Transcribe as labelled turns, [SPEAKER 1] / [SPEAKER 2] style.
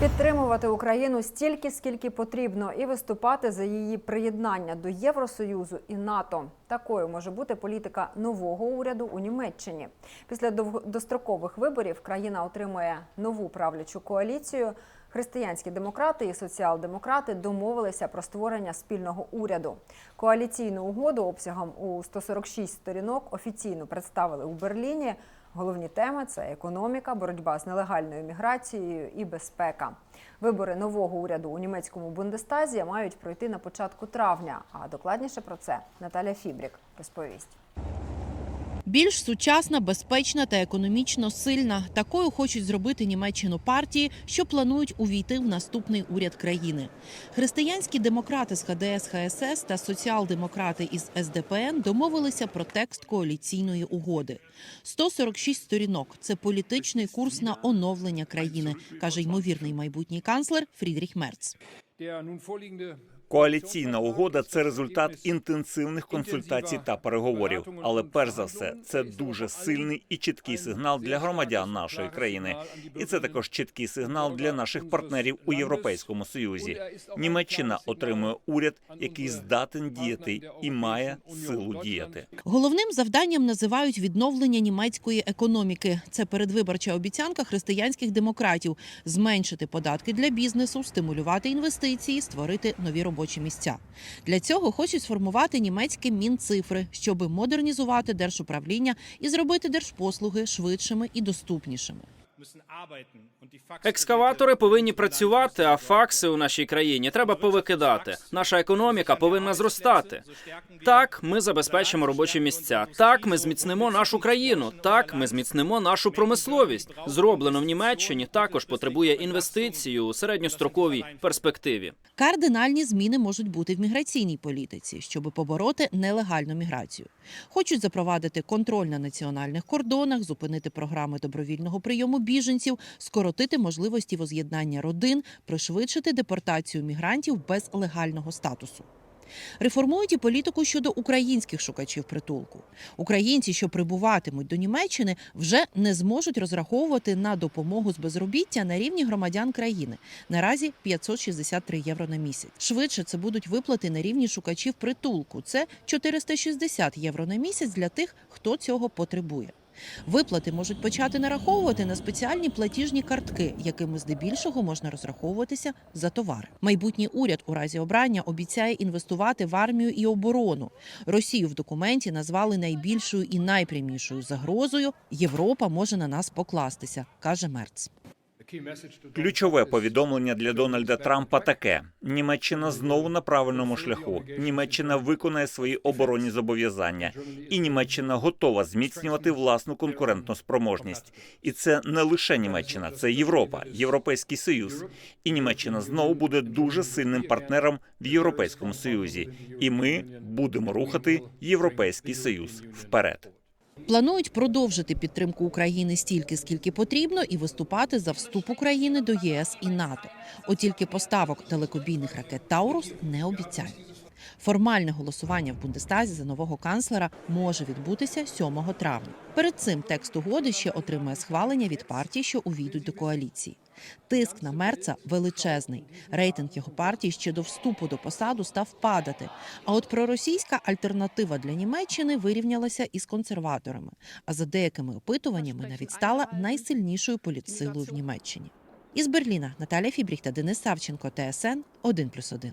[SPEAKER 1] Підтримувати Україну стільки, скільки потрібно, і виступати за її приєднання до Євросоюзу і НАТО. Такою може бути політика нового уряду у Німеччині. Після довго- дострокових виборів країна отримує нову правлячу коаліцію. Християнські демократи і соціал-демократи домовилися про створення спільного уряду. Коаліційну угоду обсягом у 146 сторінок офіційно представили у Берліні. Головні теми це економіка, боротьба з нелегальною міграцією і безпека. Вибори нового уряду у німецькому Бундестазі мають пройти на початку травня. А докладніше про це Наталя Фібрік розповість.
[SPEAKER 2] Більш сучасна, безпечна та економічно сильна. Такою хочуть зробити Німеччину партії, що планують увійти в наступний уряд країни. Християнські демократи з ХДС ХСС та соціал-демократи із СДПН домовилися про текст коаліційної угоди. 146 сторінок це політичний курс на оновлення країни, каже ймовірний майбутній канцлер Фрідріх Мерц.
[SPEAKER 3] Коаліційна угода це результат інтенсивних консультацій та переговорів. Але перш за все, це дуже сильний і чіткий сигнал для громадян нашої країни. І це також чіткий сигнал для наших партнерів у Європейському Союзі. Німеччина отримує уряд, який здатен діяти і має силу діяти.
[SPEAKER 2] Головним завданням називають відновлення німецької економіки. Це передвиборча обіцянка християнських демократів зменшити податки для бізнесу, стимулювати інвестиції, створити нові робочі місця. Для цього хочуть сформувати німецькі мінцифри, щоб модернізувати держуправління і зробити держпослуги швидшими і доступнішими.
[SPEAKER 4] Екскаватори повинні працювати, а факси у нашій країні треба повикидати. Наша економіка повинна зростати. Так, ми забезпечимо робочі місця. Так, ми зміцнимо нашу країну. Так, ми зміцнимо нашу промисловість. Зроблено в Німеччині також потребує інвестицій у середньостроковій перспективі.
[SPEAKER 2] Кардинальні зміни можуть бути в міграційній політиці, щоб побороти нелегальну міграцію. Хочуть запровадити контроль на національних кордонах, зупинити програми добровільного прийому біженців, скоротити можливості воз'єднання родин, пришвидшити депортацію мігрантів без легального статусу. Реформують і політику щодо українських шукачів притулку. Українці, що прибуватимуть до Німеччини, вже не зможуть розраховувати на допомогу з безробіття на рівні громадян країни. Наразі 563 євро на місяць. Швидше це будуть виплати на рівні шукачів притулку. Це 460 євро на місяць для тих, хто цього потребує. Виплати можуть почати нараховувати на спеціальні платіжні картки, якими здебільшого можна розраховуватися за товари. Майбутній уряд у разі обрання обіцяє інвестувати в армію і оборону. Росію в документі назвали найбільшою і найпрямішою загрозою. Європа може на нас покластися, каже Мерц.
[SPEAKER 3] Ключове повідомлення для Дональда Трампа таке: Німеччина знову на правильному шляху. Німеччина виконає свої оборонні зобов'язання, і Німеччина готова зміцнювати власну конкурентну спроможність. І це не лише Німеччина, це Європа, Європейський Союз. І Німеччина знову буде дуже сильним партнером в Європейському Союзі. І ми будемо рухати Європейський Союз вперед.
[SPEAKER 2] Планують продовжити підтримку України стільки, скільки потрібно, і виступати за вступ України до єС і НАТО. От тільки поставок далекобійних ракет Таурус не обіцяють. Формальне голосування в Бундестазі за нового канцлера може відбутися 7 травня. Перед цим текст угоди ще отримає схвалення від партій, що увійдуть до коаліції. Тиск на Мерца величезний. Рейтинг його партії ще до вступу до посаду став падати. А от проросійська альтернатива для Німеччини вирівнялася із консерваторами. А за деякими опитуваннями навіть стала найсильнішою політсилою в Німеччині. Із Берліна Наталя Фібріх та Денис Савченко, ТСН 1+,1.